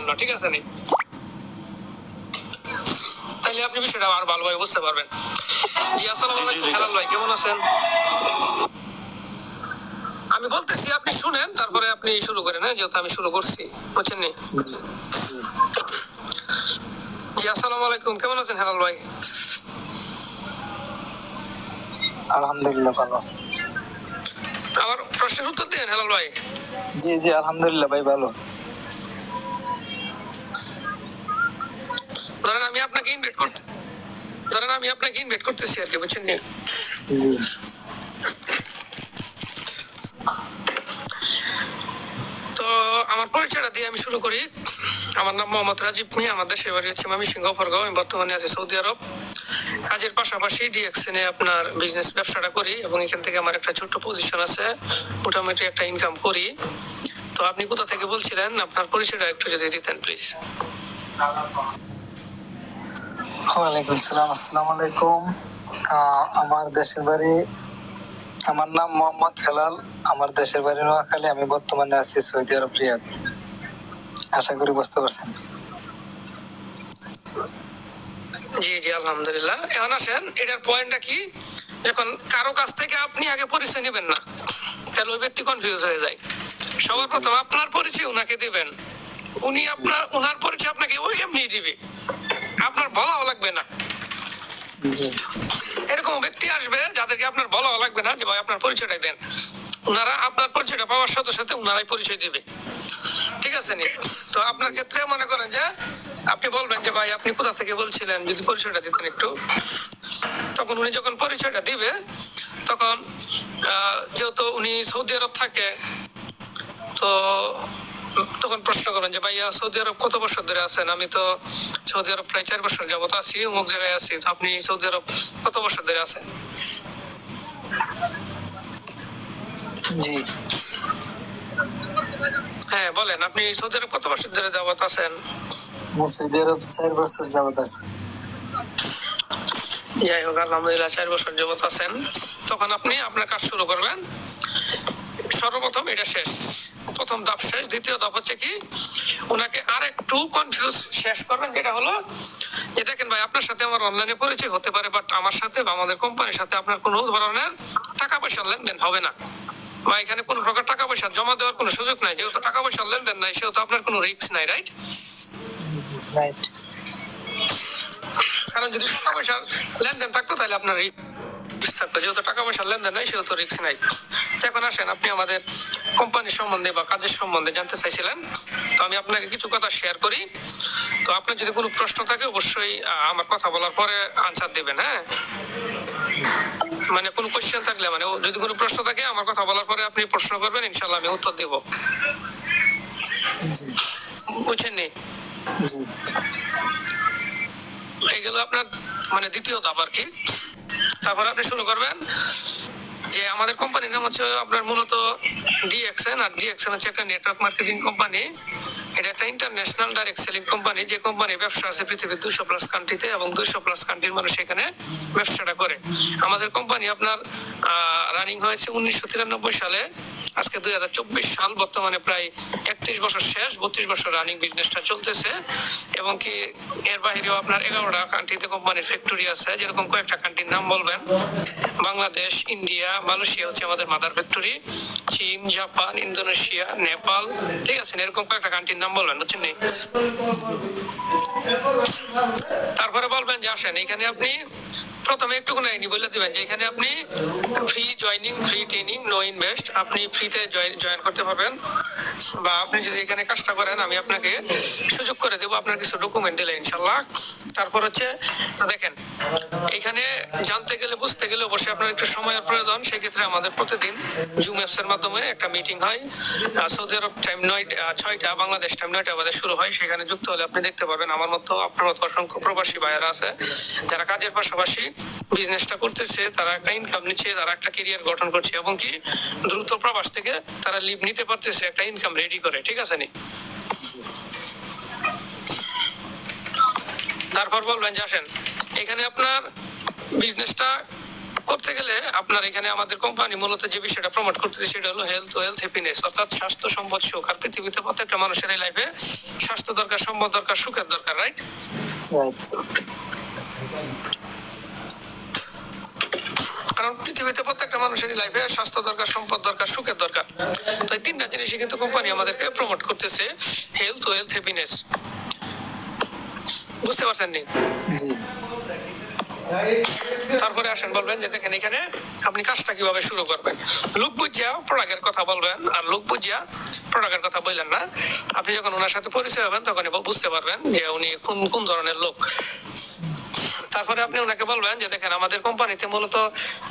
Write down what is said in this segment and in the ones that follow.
জন্য ঠিক আছে নি? তাইলে আপনি বিষয়টা আর ভালোভাবে বুঝতে পারবেন। জি আসসালামু আলাইকুম হেলাল ভাই কেমন আছেন? আমি বলতেছি আপনি শুনেন তারপরে আপনি শুরু করেন হ্যাঁ যেহেতু আমি শুরু করছি বুঝছেন নি? জি আসসালামু আলাইকুম কেমন আছেন হেলাল ভাই? আলহামদুলিল্লাহ ভালো। আমার প্রশ্নের উত্তর দিন হেলাল ভাই। জি জি আলহামদুলিল্লাহ ভাই ভালো। আপনাকে ইনভাইট করতে। ধরেন আমি আপনাকে ইনভাইট করতেছি আর কি, বুঝছেন নি? তো আমার পরিচয়টা দিয়ে আমি শুরু করি। আমার নাম মোহাম্মদ রাজীব মিয়া, আমার দেশের বাড়ি হচ্ছে আমি সিঙ্গাপুরগাঁও আমি বর্তমানে আছি সৌদি আরব। কাজের পাশাপাশি ডিএক্সএনে আপনার বিজনেস ব্যবসাটা করি এবং এখান থেকে আমার একটা ছোট্ট পজিশন আছে। মোটামুটি একটা ইনকাম করি। তো আপনি কোথা থেকে বলছিলেন? আপনার পরিচয়টা একটু যদি দিতেন প্লিজ ওয়ালাইকুম আসসালাম, আসসালামু আলাইকুম। আমার দেশের বাড়ি, আমার নাম মোহাম্মদ হেলাল। আমার দেশের বাড়ি নোয়াখালী, আমি বর্তমানে আছি সৌদি আরব, রিয়াদ। আশা করি বুঝতে পারছেন। জি জি, আলহামদুলিল্লাহ। এখন আসেন, এটার পয়েন্টটা কি? যখন কারও কাছ থেকে আপনি আগে পরিচয় নেবেন না। তাহলে ওই ব্যক্তি কনফিউজ হয়ে যায়। সবার প্রথম আপনার পরিচয় উনাকে দিবেন। উনি আপনার উনার পরিচয় আপনাকে ওই এমনি দিবে? আপনার বলাও লাগবে না। এরকম ব্যক্তি আসবে যাদেরকে আপনার বলাও লাগবে না যে ভাই আপনার পরিচয়টা দেন। ওনারা আপনার পরিচয়টা পাওয়ার সাথে সাথে ওনারাই পরিচয় দিবে। ঠিক আছে নি? তো আপনার ক্ষেত্রে মনে করেন যে আপনি বলবেন যে ভাই আপনি কোথা থেকে বলছিলেন? যদি পরিচয়টা দিতেন একটু। তখন উনি যখন পরিচয়টা দিবে তখন যেহেতু উনি সৌদি আরব থাকে তো তখন প্রশ্ন করেন যে ভাইয়া সৌদি আরব কত বছর ধরে আছেন? আমি তো সৌদি আরব প্রায় চার বছর যাবত আছি অমুক জায়গায় আছি তো আপনি সৌদি আরব কত বছর ধরে আছেন? জি। হ্যাঁ বলেন আপনি সৌদি আরব কত বছর ধরে যাবত আছেন? সৌদি আরব চার বছর যাবত আছি। যাই হোক আলহামদুলিল্লাহ চার বছর যাবত আছেন। তখন আপনি আপনার কাজ শুরু করবেন সর্বপ্রথম এটা শেষ। প্রথম ধাপ শেষ দ্বিতীয় ধাপ হচ্ছে কি ওনাকে আর একটু কনফিউজ শেষ করবেন যেটা হলো যে দেখেন ভাই আপনার সাথে আমার অনলাইনে পরিচয় হতে পারে বাট আমার সাথে বা আমাদের কোম্পানির সাথে আপনার কোনো ধরনের টাকা পয়সার লেনদেন হবে না। বা এখানে কোনো প্রকার টাকা পয়সা জমা দেওয়ার কোনো সুযোগ নাই যেহেতু টাকা পয়সার লেনদেন নাই সেহেতু আপনার কোনো রিস্ক নাই রাইট রাইট কারণ যদি টাকা পয়সার লেনদেন থাকতো তাহলে আপনার রিস্ক থাকতো যেহেতু টাকা পয়সার লেনদেন নাই সেহেতু রিস্ক নাই। এখন আসেন, আপনি আমাদের কোম্পানির সম্বন্ধে বা কাজের সম্বন্ধে জানতে চাইছিলেন। তো আমি আপনাকে কিছু কথা শেয়ার করি। তো আপনার যদি কোনো প্রশ্ন থাকে, অবশ্যই আমার কথা বলার পরে আনসার দিবেন হ্যাঁ? মানে কোনো কোশ্চেন থাকলে মানে যদি কোনো প্রশ্ন থাকে, আমার কথা বলার পরে আপনি প্রশ্ন করবেন ইনশাল্লাহ আমি উত্তর দিব। জি বুঝছেন নি? এগুলো আপনার মানে দ্বিতীয় ধাপ আর কি। তারপর আপনি শুরু করবেন। যে আমাদের কোম্পানির নাম হচ্ছে আপনার মূলত ডিএক্সএন আর ডিএক্সএন হচ্ছে একটা নেটওয়ার্ক মার্কেটিং কোম্পানি এটা একটা ইন্টারন্যাশনাল ডাইরেক্ট সেলিং কোম্পানি যে কোম্পানির ব্যবসা আছে পৃথিবীর দুশো প্লাস কান্ট্রিতে এবং দুশো প্লাস কান্ট্রির মানুষ এখানে ব্যবসাটা করে। আমাদের কোম্পানি আপনার রানিং হয়েছে উনিশশো তিরানব্বই সালে। আজকে দুই হাজার চব্বিশ সাল, বর্তমানে প্রায় একত্রিশ বছর শেষ, বত্রিশ বছর রানিং বিজনেসটা চলতেছে। এবং কি এর বাহিরেও আপনার এগারোটা কান্ট্রিতে কোম্পানির ফ্যাক্টরি আছে, যেরকম কয়েকটা কান্ট্রির নাম বলবেন। বাংলাদেশ, ইন্ডিয়া, মালয়েশিয়া হচ্ছে আমাদের মাদার ফ্যাক্টরি চীন, জাপান, ইন্দোনেশিয়া, নেপাল, ঠিক আছে, এরকম কয়েকটা কান্ট্রির নাম বলবেন, বুঝছেন? তারপরে বলবেন যে আসেন, এখানে আপনি প্রথমে একটুখানি আইনি বলে দিবেন যে এখানে আপনি free joining free training no invest আপনি ফ্রিতে জয়েন করতে পারবেন বা আপনি যদি এখানে কাজটা করেন, আমি আপনাকে সুযোগ করে দেবো আপনার কিছু ডকুমেন্ট দিলে ইনশাল্লাহ তারপর হচ্ছে, দেখেন, এখানে জানতে গেলে, বুঝতে গেলে অবশ্যই আপনার একটু সময়ের প্রয়োজন। সেক্ষেত্রে আমাদের প্রতিদিন জুম অ্যাপস এর মাধ্যমে একটা মিটিং হয়। সৌদি আরব টাইম নয় ছয়টা, বাংলাদেশ টাইম নয়টা বাজে শুরু হয়। সেখানে যুক্ত হলে আপনি দেখতে পাবেন আমার মতো, আপনার মতো অসংখ্য প্রবাসী ভাইয়েরা আছে। যারা কাজের পাশাপাশি বিজনেসটা করতেছে, তারা একটা ইনকাম নিচ্ছে, তারা একটা কেরিয়ার গঠন করছে, এবং কি দ্রুত প্রবাস থেকে তারা লিভ নিতে পারতেছে, একটা ইনকাম রেডি করে, ঠিক আছে নি? তারপর বলবেন যে আসেন, এখানে আপনার বিজনেসটা করতে গেলে আপনার এখানে আমাদের কোম্পানি মূলত যে বিষয়টা প্রমোট করতেছে সেটা হলো হেলথ ওয়েলথ হ্যাপিনেস অর্থাৎ স্বাস্থ্য, সম্পদ, সুখ। আর পৃথিবীতে প্রত্যেকটা মানুষের এই লাইফে স্বাস্থ্য দরকার, সম্পদ দরকার, সুখের দরকার রাইট কারণ পৃথিবীতে প্রত্যেকটা মানুষেরই লাইফে স্বাস্থ্য দরকার সম্পদ দরকার সুখের দরকার। তো এই তিনটা জিনিসই কিন্তু কোম্পানি আমাদেরকে প্রমোট করতেছে হেলথ ওয়েলথ হ্যাপিনেস বুঝতে পারছেন নি? তারপরে আসেন বলবেন যে দেখেন এখানে আপনি কাজটা কীভাবে শুরু করবেন? লোক বুঝিয়া প্রোডাক্টের কথা বলবেন আর লোক বুঝিয়া প্রোডাক্টের কথা বললেন না। আপনি যখন ওনার সাথে পরিচয় হবেন তখন বুঝতে পারবেন যে উনি কোন কোন ধরনের লোক। তারপরে আপনি ওনাকে বলবেন যে দেখেন, আমাদের কোম্পানিতে মূলত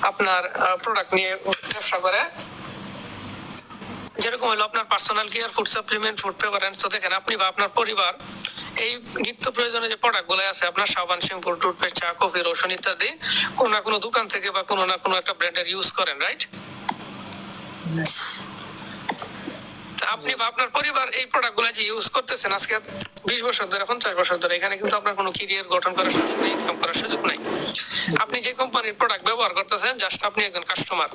আপনার প্রোডাক্ট নিয়ে ব্যবসা করে। যেরকম হলো আপনার personal care food supplement food preference তো দেখেন, আপনি বা আপনার পরিবার এই নিত্য প্রয়োজনে যে প্রোডাক্টগুলো আছে, আপনার সাবান শ্যাম্পু টুথপেস্ট চা কফি রসুন ইত্যাদি, কোনো না কোনো দোকান থেকে বা কোনো না কোনো একটা ব্র্যান্ডের ইউজ করেন রাইট আপনি বা আপনার পরিবার এই প্রোডাক্টগুলো যে ইউজ করতেছেন আজকে বিশ বছর ধরে পঞ্চাশ বছর ধরে, এখানে কিন্তু আপনার কোনো ক্যারিয়ার গঠন করার সুযোগ নেই ইনকাম করার সুযোগ নাই। আপনি যে কোম্পানির প্রোডাক্ট ব্যবহার করতেছেন জাস্ট আপনি একজন কাস্টমার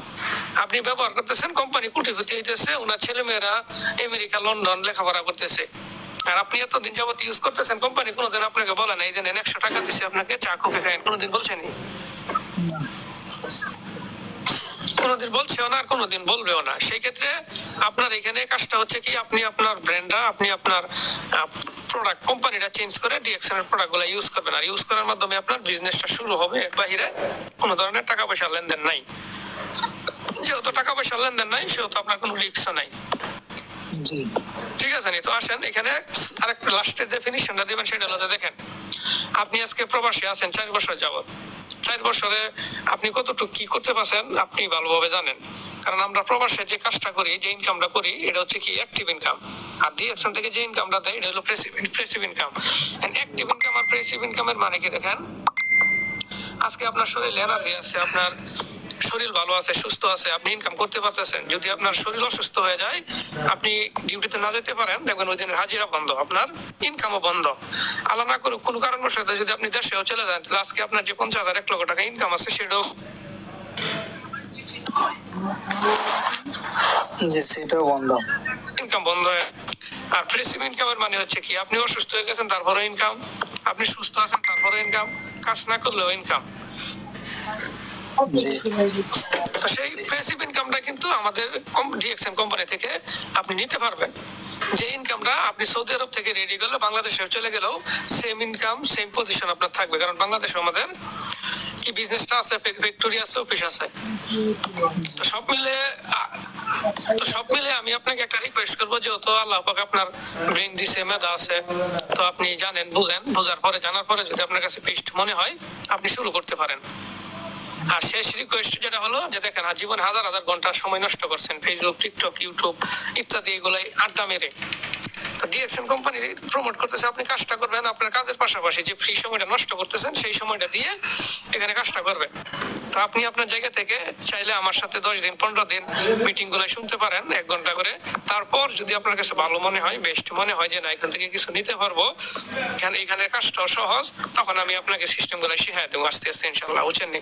আপনি ব্যবহার করতেছেন কোম্পানি কোটিপতি হইতেছে, ওনার ছেলেমেয়েরা আমেরিকা, লন্ডন লেখাপড়া করতেছে। আর আপনি এতদিন যাবত ইউজ করতেছেন কোম্পানি কোনোদিন আপনাকে বলে নাই যে একশো টাকা দিচ্ছে আপনাকে, চা কফি খাইন কোনোদিন বলছেনি কোনোদিন বলছেও না আর কোনোদিন বলবেও না। সেই ক্ষেত্রে আপনার এখানে কাজটা হচ্ছে কি আপনি আপনার ব্র্যান্ডটা আপনি আপনার প্রোডাক্ট কোম্পানিটা চেঞ্জ করে ডিএক্সএন এর প্রোডাক্টগুলো ইউজ করবেন। আর ইউজ করার মাধ্যমে আপনার বিজনেসটা শুরু হবে। এর বাহিরে কোনো ধরনের টাকা পয়সা লেনদেন নাই। যেহেতু টাকা পয়সা লেনদেন নাই সেহেতু আপনার কোনো রিক্সও নাই। ঠিক আছে নি তো আসেন। এখানে আরেকটা লাস্টের ডেফিনিশনটা দিবেন সেটা হলো দেখেন আপনি আজকে প্রবাসী আছেন চার বছর যাবত চার বছরে আপনি কতটুকু কি করতে পারছেন, আপনি ভালোভাবে জানেন। কারণ আমরা প্রবাসে যে কাজটা করি, যে ইনকামটা করি, এটা হচ্ছে কি অ্যাক্টিভ ইনকাম আর ডিএকশন থেকে যে ইনকামটা দেয়, এটা হলো প্রেসিভ ইনকাম অ্যাক্টিভ ইনকাম আর প্রেসিভ ইনকামের মানে কি দেখেন? আজকে আপনার শরীরে এনার্জি আছে, আপনার শরীর ভালো আছে সুস্থ আছে আপনি ইনকাম করতে পারতেছেন। যদি আপনার শরীর অসুস্থ হয়ে যায় আপনি ডিউটিতে না যেতে পারেন দেখবেন ওই দিনের হাজিরা বন্ধ আপনার ইনকামও বন্ধ। আল্লাহ না করুক কোনো কারণবশত যদি আপনি দেশেও চলে যান তাহলে আজকে আপনার যে পঞ্চাশ হাজার এক লক্ষ টাকা ইনকাম আছে সেটাও জি সেটাও বন্ধ। ইনকাম বন্ধ হয়ে আর প্রেসিভ ইনকামের মানে হচ্ছে কি আপনি অসুস্থ হয়ে গেছেন তারপরে ইনকাম আপনি সুস্থ আছেন তারপরে ইনকাম কাজ না করলেও ইনকাম তো সেই ইনকামটা কিন্তু আমাদের ডিএক্সএম কোম্পানি থেকে আপনি নিতে পারবেন। যে ইনকামটা আপনি সৌদি আরব থেকে রেডি করলে বাংলাদেশে চলে গেলেও সেম ইনকাম সেম পজিশন আপনার থাকবে। কারণ বাংলাদেশে আমাদের কি বিজনেসটা আছে ফ্যাক্টরি আছে অফিস আছে। তো সব মিলে তো সব মিলে আমি আপনাকে একটা রিকোয়েস্ট করব যেহেতু আল্লাহ পাক আপনার ব্রেন দিছে, মেধা আছে। তো আপনি জানেন, বুঝেন। বোঝার পরে, জানার পরে যদি আপনার কাছে বেস্ট মনে হয়, আপনি শুরু করতে পারেন। আর শেষ রিকোয়েস্ট যেটা হলো, যে দেখেন আজীবন জীবন হাজার হাজার ঘণ্টা সময় নষ্ট করছেন ফেসবুক টিকটক ইউটিউব ইত্যাদি, এগুলাই আড্ডা মেরে। তো ডিএক্সএন কোম্পানি প্রমোট করতেছে, আপনি কাজটা করবেন, আপনার কাজের পাশাপাশি যে ফ্রি সময়টা নষ্ট করতেছেন, সেই সময়টা দিয়ে এখানে কাজটা করবেন। আপনি আপনার জায়গা থেকে চাইলে আমার সাথে দশ দিন, পনেরো দিন মিটিংগুলো শুনতে পারেন, এক ঘণ্টা করে। তারপর যদি আপনার কাছে ভালো মনে হয় বেস্ট মনে হয় যে না, এখান থেকে কিছু নিতে পারব, এখানে এখানে কাজটাও সহজ, তখন আমি আপনাকে সিস্টেমগুলো শিখাই দেবো। আস্তে আস্তে ইনশাল্লাহ উচেন নি?